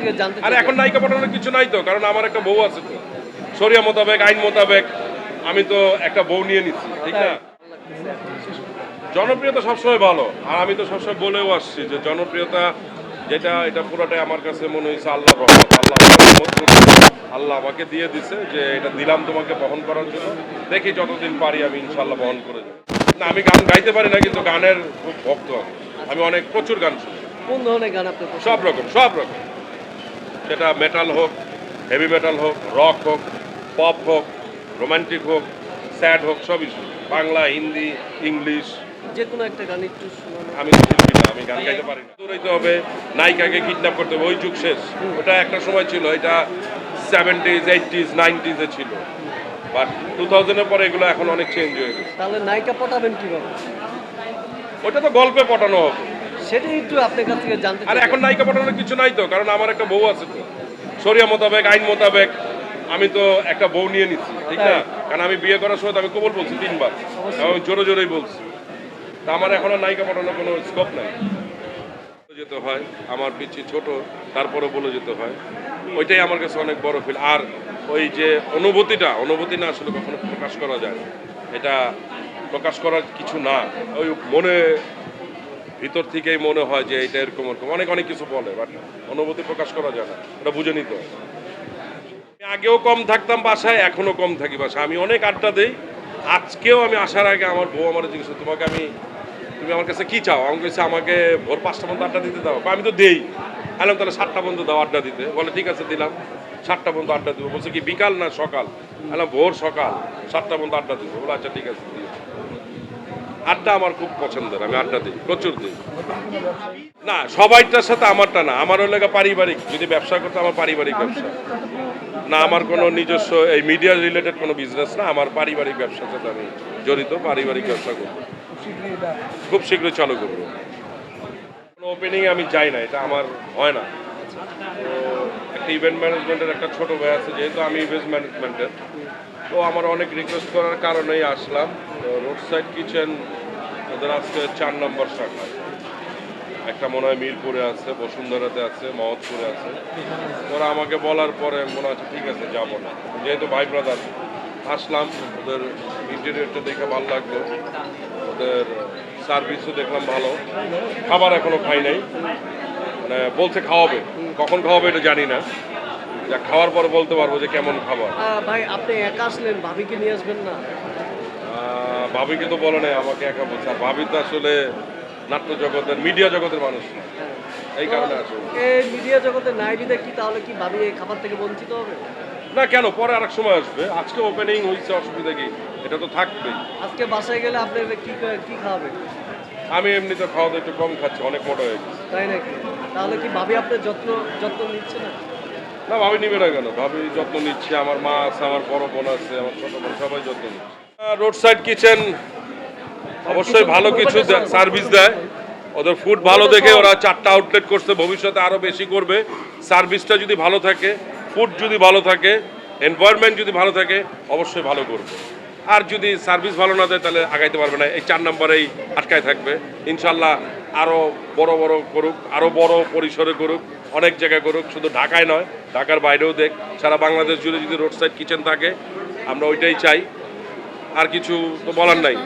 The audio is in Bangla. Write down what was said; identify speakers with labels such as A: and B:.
A: থেকে জানতে
B: আর এখন নায়িকা পটানোর কিছু নাই তো কারণ আমার একটা বউ আছে তো। শরিয়া মোতাবেক আইন মোতাবেক আমি তো একটা বউ নিয়ে নিচ্ছি ঠিক না? জনপ্রিয়তা সবসময় ভালো আর আমি তো সবসময় বলেও আসছি যে জনপ্রিয়তা যেটা এটা পুরোটাই আমার কাছে মনে হয়েছে আল্লাহ রহমত আল্লাহ আল্লাহ আমাকে দিয়ে দিছে যে এটা দিলাম তোমাকে বহন করার জন্য। দেখি যতদিন পারি আমি ইনশাল্লাহ বহন করে যাব না আমি গান গাইতে পারি না কিন্তু গানের খুব ভক্ত আমি। আমি অনেক প্রচুর গান শুনি।
A: কোন ধরনের গান আপনি পছন্দ
B: সব রকম সব রকম। সেটা মেটাল হোক হেভি মেটাল হোক রক হোক পপ হোক রোমান্টিক হোক স্যাড হোক সবই বাংলা হিন্দি ইংলিশ।
A: যে কোনো একটা গান একটু
B: আমি শিল্পী না আমি গান গাইতে পারি না। দৌড়াইতে হবে নায়িকাকে কিডন্যাপ করতে হবে ওই যুগ শেষ। ওটা একটা সময় ছিল এটা সেভেন্টিজ এইটিজ নাইনটিজে ছিল। বাট টু থাউজেন্ডের পরে এগুলো এখন অনেক চেঞ্জ হয়ে গেছে।
A: তাহলে নায়িকা পটাবেন কীভাবে?
B: ওটা তো গল্পে পটানো হবে।
A: সেটাই একটু আপনার কাছ থেকে জানতে
B: আর এখন নায়িকা পটানোর কিছু নাই তো কারণ আমার একটা বউ আছে তো। শরিয়া মোতাবেক আইন মোতাবেক আমি তো একটা বউ নিয়ে নিচ্ছি ঠিক না? কারণ আমি বিয়ে করার সময় আমি কবল বলছি তিনবার। জোরে জোরেই বলছি। তা আমার এখন নায়িকা পাঠানোর কোনো স্কোপ নাই। যেতে হয় আমার পিচ্ছি ছোট তারপরে বলে যেতে হয়। ওইটাই আমার কাছে অনেক বড় ফিল আর ওই যে অনুভূতিটা অনুভূতি না আসলে কখনো প্রকাশ করা যায় এটা প্রকাশ করার কিছু না। ওই মনে ভিতর থেকেই মনে হয় যে এটা এরকম এরকম অনেক অনেক কিছু বলে বাট অনুভূতি প্রকাশ করা যায় না। ওটা বুঝে নিতে হয়। আগেও কম থাকতাম বাসায়, এখনও কম থাকি বাসায়। আমি অনেক আড্ডা দিই। আজকেও আমি আসার আগে আমার বউ আমার জিজ্ঞেস তোমাকে আমি, তুমি আমার কাছে কি চাও? আমি কাছে আমাকে ভোর পাঁচটা পর্যন্ত আড্ডা দিতে দাও। আমি তো দেই। আলাম তাহলে সাতটা পর্যন্ত দাও আড্ডা দিতে। বলে, ঠিক আছে, দিলাম। সাতটা পর্যন্ত আড্ডা দিব। বলছে কি, বিকাল না সকাল? আলাম ভোর সকাল। সাতটা পর্যন্ত আড্ডা দিব। বলে আচ্ছা ঠিক আছে দিও। আড্ডা আমার খুব পছন্দের, আমি আড্ডা দিই, প্রচুর দিই। না, সবাইটার সাথে আমারটা না, আমার হলে পারিবারিক, যদি ব্যবসা করতে আমার পারিবারিক ব্যবসা। না, আমার কোনো নিজস্ব এই মিডিয়া রিলেটেড কোনো বিজনেস না, আমার পারিবারিক ব্যবসার সাথে আমি জড়িত, পারিবারিক ব্যবসা করব। খুব শীঘ্রই চালু করব। কোনো ওপেনিং আমি যাই না, এটা আমার হয় না। তো একটা ইভেন্ট ম্যানেজমেন্টের একটা ছোট ভাই আছে, যেহেতু আমি ইভেন্ট ম্যানেজমেন্টের তো আমার অনেক রিকোয়েস্ট করার কারণেই আসলাম। রোড সাইড কিচেন ওদের আজকে চার নম্বর শাখা। একটা মনে হয় মিরপুরে আছে, বসুন্ধরাতে আছে, মহৎপুরে আছে। ওরা আমাকে বলার পরে মনে হচ্ছে, ঠিক আছে, যাব না। যেহেতু ভাই ব্রাদার আসলাম। ওদের ইন্টেরিয়রটা দেখে ভালো লাগল। ওদের সার্ভিসও দেখলাম ভালো। খাবার এখনও খাই নাই। মানে বলছে খাওয়াবে। কখন খাওয়াবে এটা জানি না। যা খাওয়ার পর বলতে পারব যে কেমন খাবার।
A: ভাই আপনি একা আসলেন ভাবিকে নিয়ে আসবেন না?
B: ভাবিকে তো বলে নাই আমাকে একা বলছে। আর ভাবি তো আসলে নাট্য জগতের মিডিয়া জগতের মানুষ। না। এই কারণে আসলে।
A: এই মিডিয়া জগতে নাই বিদে কি তাহলে কি ভাবি এই খাবার থেকে বঞ্চিত হবে?
B: না কেন? পরে আরেক সময় আসবে। আজকে ওপেনিং হয়েছে অসুবিধা কি? এটা তো থাকবেই।
A: আজকে বাসায় গেলে আপনি কি কি খাওয়াবেন?
B: আমি এমনিতে খাওয়া দাওয়া একটু কম খাচ্ছি অনেক মোটা হয়ে গেছে।
A: তাই নাকি? তাহলে কি ভাবি আপনার যত্ন যত্ন নিচ্ছে না?
B: না ভাবি নিবে না কেন? ভাবি যত্ন নিচ্ছে। আমার মা আছে আমার বড় বোন আছে আমার ছোট বোন সবাই যত্ন নিচ্ছে। রোড সাইড কিচেন অবশ্যই ভালো কিছু সার্ভিস দেয়। ওদের ফুড ভালো দেখে ওরা চারটা আউটলেট করছে ভবিষ্যতে আরও বেশি করবে। সার্ভিসটা যদি ভালো থাকে ফুড যদি ভালো থাকে এনভায়রনমেন্ট যদি ভালো থাকে অবশ্যই ভালো করবে। আর যদি সার্ভিস ভালো না দেয়, তাহলে আগাইতে পারবে না। এই চার নম্বরেই আটকায় থাকবে। ইনশাল্লাহ আরও বড় বড় করুক আরও বড় পরিসরে করুক, অনেক জায়গায় করুক, শুধু ঢাকায় নয়, ঢাকার বাইরেও দেখ, সারা বাংলাদেশ জুড়ে যদি রোড সাইড কিচেন থাকে, আমরা ওইটাই চাই। আর কিছু তো বলার নাই।